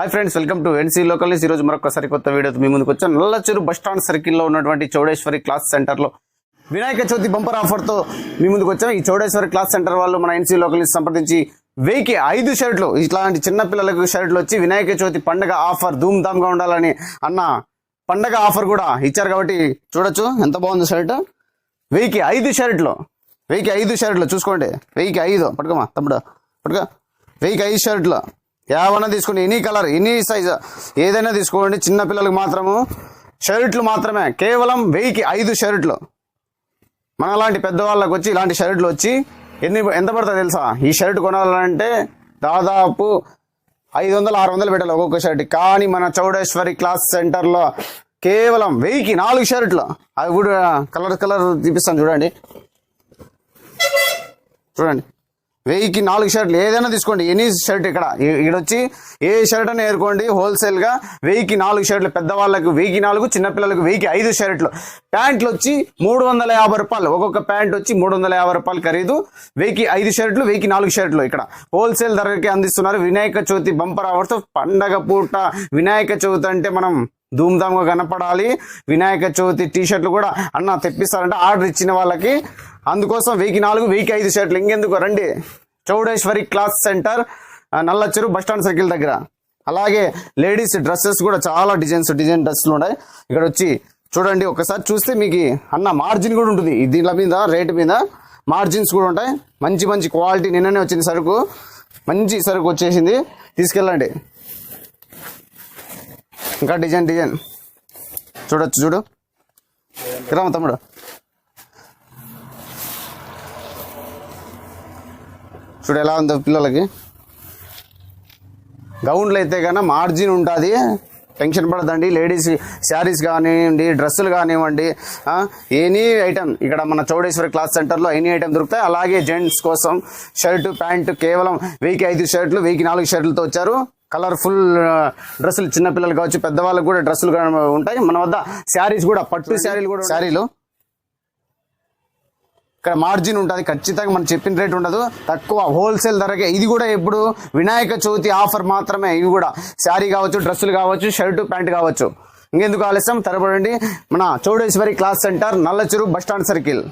Hi friends welcome to NC local news ఈరోజు మరొకసారి కొత్త వీడియోతో మీ ముందుకు వచ్చాను. నల్లచూరు బస్ స్టాండ్ సర్కిల్లో ఉన్నటువంటి చౌడేశ్వరి క్లాస్ సెంటర్లో వినాయక చవితి బంపర్ ఆఫర్తో మీ ముందుకు వచ్చాం ఈ చౌడేశ్వరి క్లాస్ సెంటర్ వాళ్ళు మన ఎన్సీ లోకల్ న్యూస్ సంప్రదించి వెయ్యికి ఐదు షర్ట్లు ఇట్లాంటి చిన్న పిల్లలకు షర్ట్లు వచ్చి వినాయక చవితి పండగ ఆఫర్ ధూమ్ ధామ్గా ఉండాలని అన్న పండగ ఆఫర్ కూడా ఇచ్చారు కాబట్టి చూడొచ్చు. ఎంత బాగుంది షర్ట్ వెయ్యికి ఐదు షర్ట్లు. వెయ్యికి ఐదు షర్ట్లు. చూసుకోండి. వెయ్యికి ఐదు. పట్టుకోమా తమ్ముడు పట్టుకో. వెయ్యికి ఐదు షర్ట్లు. ఏమన్నా తీసుకోండి ఎనీ కలర్ ఎనీ సైజ్. ఏదైనా తీసుకోండి చిన్న పిల్లలకు మాత్రము. షర్ట్లు మాత్రమే. కేవలం వెయ్యికి ఐదు షర్ట్లు. మనలాంటి పెద్దవాళ్ళకి వచ్చి ఇలాంటి షర్ట్లు వచ్చి ఎన్ని ఎంత పడుతుంది తెలుసా? ఈ షర్ట్ కొనాలంటే దాదాపు ఐదు వందలు ఆరు వందలు పెట్టాలి ఒక్కొక్క షర్ట్ కానీ మన చౌడేశ్వరి క్లాస్ సెంటర్లో కేవలం వెయ్యికి నాలుగు షర్ట్లు. అవి కూడా కలర్ కలర్ చూపిస్తాను చూడండి. చూడండి. వెయ్యికి నాలుగు షర్ట్లు ఏదైనా తీసుకోండి. ఎనీ షర్ట్ ఇక్కడ. ఇక్కడ వచ్చి ఏ షర్ట్ అని ఏరుకోండి హోల్సేల్గా వెయ్యికి నాలుగు షర్ట్లు పెద్దవాళ్ళకు వెయ్యికి నాలుగు చిన్నపిల్లలకు వెయ్యికి ఐదు షర్ట్లు. ప్యాంట్లు వచ్చి మూడు వందల యాభై రూపాయలు. ఒక్కొక్క ప్యాంట్ వచ్చి మూడు వందల యాభై రూపాయలు ఖరీదు. వెయ్యికి ఐదు షర్ట్లు వెయ్యికి నాలుగు షర్ట్లు ఇక్కడ. హోల్సేల్ ధరకి అందిస్తున్నారు వినాయక చవితి బంపర్ ఆఫర్స్ పండగ పూట వినాయక చవితి అంటే మనం ధూమ్ధామ్గా కనపడాలి. వినాయక చవితి టీ షర్ట్లు కూడా అన్న తెప్పిస్తారంటే. ఆర్డర్ ఇచ్చిన వాళ్ళకి అందుకోసం వెయ్యి నాలుగు వెయ్యికి ఐదు షర్ట్లు. ఇంకెందుకు? రండి. చౌడేశ్వరి క్లాత్ సెంటర్ నల్లచ్చరు నల్లచెరు బస్ స్టాండ్ సర్కిల్ దగ్గర. అలాగే లేడీస్ డ్రెస్సెస్ కూడా చాలా డిజైన్స్ డిజైన్ డ్రెస్సులు ఉన్నాయి. ఇక్కడ వచ్చి చూడండి ఒకసారి చూస్తే మీకు అన్న మార్జిన్ కూడా ఉంటుంది. దీంట్లో మీద రేటు మీద మార్జిన్స్ కూడా ఉంటాయి. మంచి మంచి క్వాలిటీ నిన్ననే వచ్చింది సరుకు. మంచి సరుకు వచ్చేసింది. తీసుకెళ్ళండి. ఇంకా డిజైన్ డిజైన్. చూడొచ్చు చూడు. రామ తమ్ముడు. చూడు ఎలా ఉందో పిల్లలకి? గౌన్లు అయితే కన్నా మార్జిన్ ఉంటుంది. టెన్షన్ పడదండి లేడీస్ శారీస్ కానివ్వండి డ్రెస్సులు కానివ్వండి ఎనీ ఐటమ్ ఇక్కడ మన చౌడేశ్వరి క్లాత్ సెంటర్లో ఎనీ ఐటమ్ దొరుకుతాయి. అలాగే జెంట్స్ కోసం షర్టు ప్యాంటు కేవలం వెయ్యికి ఐదు షర్ట్లు వెయ్యికి నాలుగు షర్ట్లతో వచ్చారు. కలర్ఫుల్ డ్రెస్సులు చిన్నపిల్లలు కావచ్చు పెద్దవాళ్ళకు కూడా డ్రెస్సులు ఉంటాయి. మన వద్ద శారీస్ కూడా పట్టు శారీలు కూడా శారీలు ఇక్కడ మార్జిన్ ఉంటుంది. ఖచ్చితంగా మనం చెప్పిన రేట్ ఉండదు. తక్కువ హోల్సేల్ ధరకే. ఇది కూడా ఇప్పుడు వినాయక చవితి ఆఫర్ మాత్రమే. ఇవి కూడా శారీ కావచ్చు డ్రెస్సులు కావచ్చు షర్టు ప్యాంట్ కావచ్చు. ఇంకెందుకు ఆలస్యం? తరబడండి మన Chowdeswari cloth centre Nallacheru bus stand circle